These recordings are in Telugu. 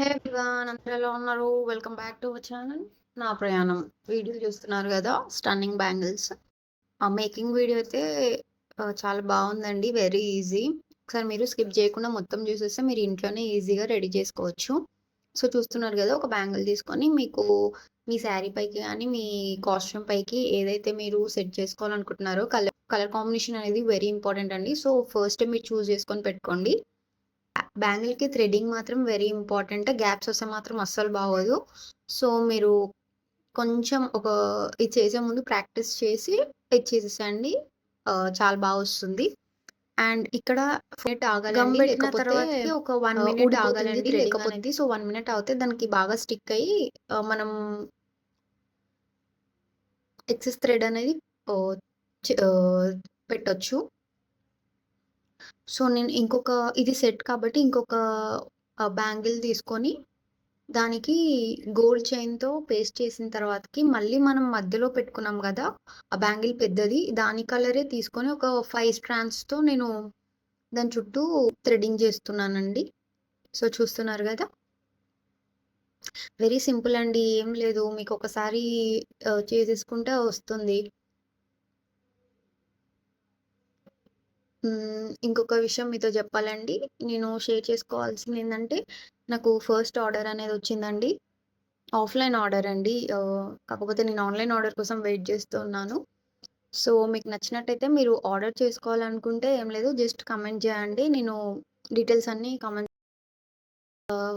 హే ఎవ్రీవన్ అందరూ ఎలా ఉన్నారు? వెల్కమ్ బ్యాక్ టు ఛానల్ నా ప్రయాణం. వీడియో చూస్తున్నారు కదా? స్టన్నింగ్ బ్యాంగిల్స్ ఆ మేకింగ్ వీడియో అయితే చాలా బాగుందండి. వెరీ ఈజీ ఒకసారి మీరు స్కిప్ చేయకుండా మొత్తం చూసేస్తే మీరు ఇంట్లోనే ఈజీగా రెడీ చేసుకోవచ్చు. సో చూస్తున్నారు కదా ఒక బ్యాంగిల్ తీసుకొని మీకు మీ శారీ పైకి కానీ మీ కాస్ట్యూమ్ పైకి ఏదైతే మీరు సెట్ చేసుకోవాలనుకుంటున్నారో కలర్ కలర్ కాంబినేషన్ అనేది వెరీ ఇంపార్టెంట్ అండి. సో ఫస్ట్ మీరు చూస్ చేసుకొని పెట్టుకోండి. బ్యాంగిల్కి థ్రెడ్డింగ్ మాత్రం వెరీ ఇంపార్టెంట్. గ్యాప్స్ వస్తే మాత్రం అస్సలు బాగోదు. సో మీరు కొంచెం ఒక ఇది చేసే ముందు ప్రాక్టీస్ చేసి ఇది చేసేసండి. చాలా బాగా వస్తుంది. అండ్ ఇక్కడ మినిట్ ఆగాలండి పెట్టిన లేకపోతే ఒక వన్ మినిట్ ఆగాలండి లేకపోతే. సో వన్ మినిట్ అవుతే దానికి బాగా స్టిక్ అయ్యి మనం ఎక్సెస్ థ్రెడ్ అనేది పెట్టొచ్చు. సో నేను ఇంకొక ఇది సెట్ కాబట్టి ఇంకొక బ్యాంగిల్ తీసుకొని దానికి గోల్డ్ చైన్తో పేస్ట్ చేసిన తర్వాతకి మళ్ళీ మనం మధ్యలో పెట్టుకున్నాం కదా ఆ బ్యాంగిల్ పెద్దది దాని కలరే తీసుకొని ఒక ఫైవ్ స్ట్రాండ్స్తో నేను దాని చుట్టూ థ్రెడ్డింగ్ చేస్తున్నానండి. సో చూస్తున్నారు కదా. వెరీ సింపుల్ అండి ఏం లేదు మీకు ఒకసారి చేసేసుకుంటే వస్తుంది. ఇంకొక విషయం మీతో చెప్పాలండి. నేను షేర్ చేసుకోవాల్సింది ఏంటంటే నాకు ఫస్ట్ ఆర్డర్ అనేది వచ్చిందండి. ఆఫ్లైన్ ఆర్డర్ అండి. కాకపోతే నేను ఆన్లైన్ ఆర్డర్ కోసం వెయిట్ చేస్తున్నాను సో మీకు నచ్చినట్టయితే మీరు ఆర్డర్ చేసుకోవాలనుకుంటే ఏం లేదు. జస్ట్ కమెంట్ చేయండి. నేను డీటెయిల్స్ అన్నీ కమెంట్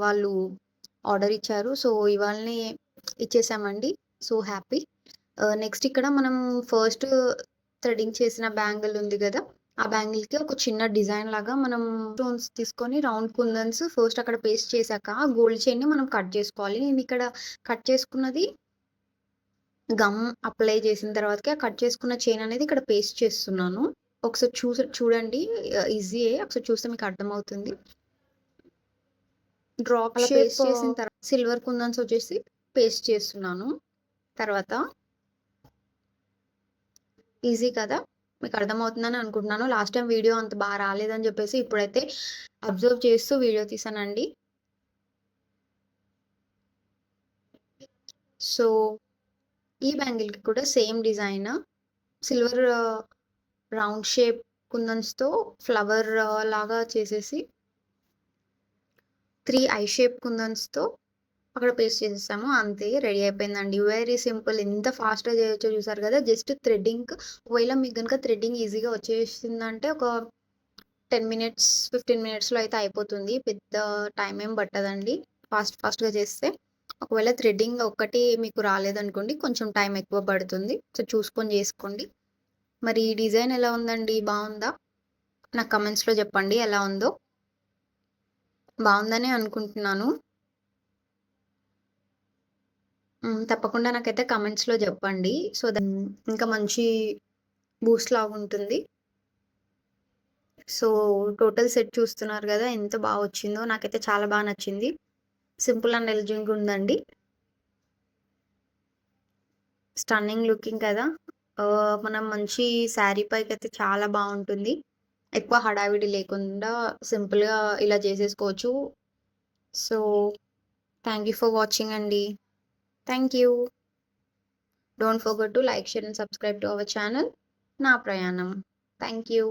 వాళ్ళు ఆర్డర్ ఇచ్చారు. సో ఇవాళనే ఇచ్చేసామండి. So happy. నెక్స్ట్ ఇక్కడ మనం ఫస్ట్ థ్రెడింగ్ చేసిన బ్యాంగిల్ ఉంది కదా! ఆ బ్యాంగిల్కి ఒక చిన్న డిజైన్ లాగా మనం స్టోన్స్ తీసుకొని రౌండ్ కుందన్స్ ఫస్ట్ అక్కడ పేస్ట్ చేశాక ఆ గోల్డ్ చైన్ని మనం కట్ చేసుకోవాలి. నేను ఇక్కడ కట్ చేసుకున్నది గమ్ అప్లై చేసిన తర్వాతకి ఆ కట్ చేసుకున్న చైన్ అనేది ఇక్కడ పేస్ట్ చేస్తున్నాను. ఒకసారి చూ చూడండి. ఈజీయే ఒకసారి చూస్తే మీకు అర్థమవుతుంది. Drop paste? చేసిన తర్వాత సిల్వర్ కుందన్స్ వచ్చేసి పేస్ట్ చేస్తున్నాను. తర్వాత ఈజీ కదా? మీకు అర్థమవుతుందని అనుకుంటున్నాను. లాస్ట్ టైం వీడియో అంత బాగా రాలేదని చెప్పేసి ఇప్పుడైతే అబ్జర్వ్ చేస్తూ వీడియో తీసానండి. సో ఈ బ్యాంగిల్కి కూడా same design silver round shape కుందన్స్తో flower uh, లాగా చేసేసి త్రీ ఐ షేప్ కుందన్స్తో అక్కడ పేస్ట్ చేసేసాము. అంతే రెడీ అయిపోయిందండి. Very simple. ఎంత ఫాస్ట్గా చేయొచ్చో చూసారు కదా? Just threading. ఒకవేళ మీకు కనుక థ్రెడ్డింగ్ ఈజీగా వచ్చేసిందంటే ఒక టెన్ మినిట్స్ ఫిఫ్టీన్ మినిట్స్లో అయితే అయిపోతుంది. పెద్ద టైం ఏం పట్టదండి. ఫాస్ట్ ఫాస్ట్గా చేస్తే. ఒకవేళ థ్రెడ్డింగ్ ఒక్కటి మీకు రాలేదనుకోండి కొంచెం టైం ఎక్కువ పడుతుంది. సో చూసుకొని చేసుకోండి. మరి ఈ డిజైన్ ఎలా ఉందండి? బాగుందా? నాకు కమెంట్స్లో చెప్పండి. ఎలా ఉందో? బాగుందని అనుకుంటున్నాను. తప్పకుండా నాకైతే కమెంట్స్లో చెప్పండి. సో దెన్ ఇంకా మంచి బూస్ట్ లాగా ఉంటుంది. సో టోటల్ సెట్ చూస్తున్నారు కదా ఎంత బాగా వచ్చిందో నాకైతే చాలా బాగా నచ్చింది. సింపుల్ అండ్ ఎలిజింగ్ ఉందండి. స్టన్నింగ్ లుకింగ్ కదా. మనం మంచి శారీ పైకి అయితే చాలా బాగుంటుంది ఎక్కువ హడావిడి లేకుండా సింపుల్గా ఇలా చేసేసుకోవచ్చు. So thank you for watching అండి. Thank you don't forget to like share and subscribe to our channel నా ప్రయాణం థ్యాంక్ యూ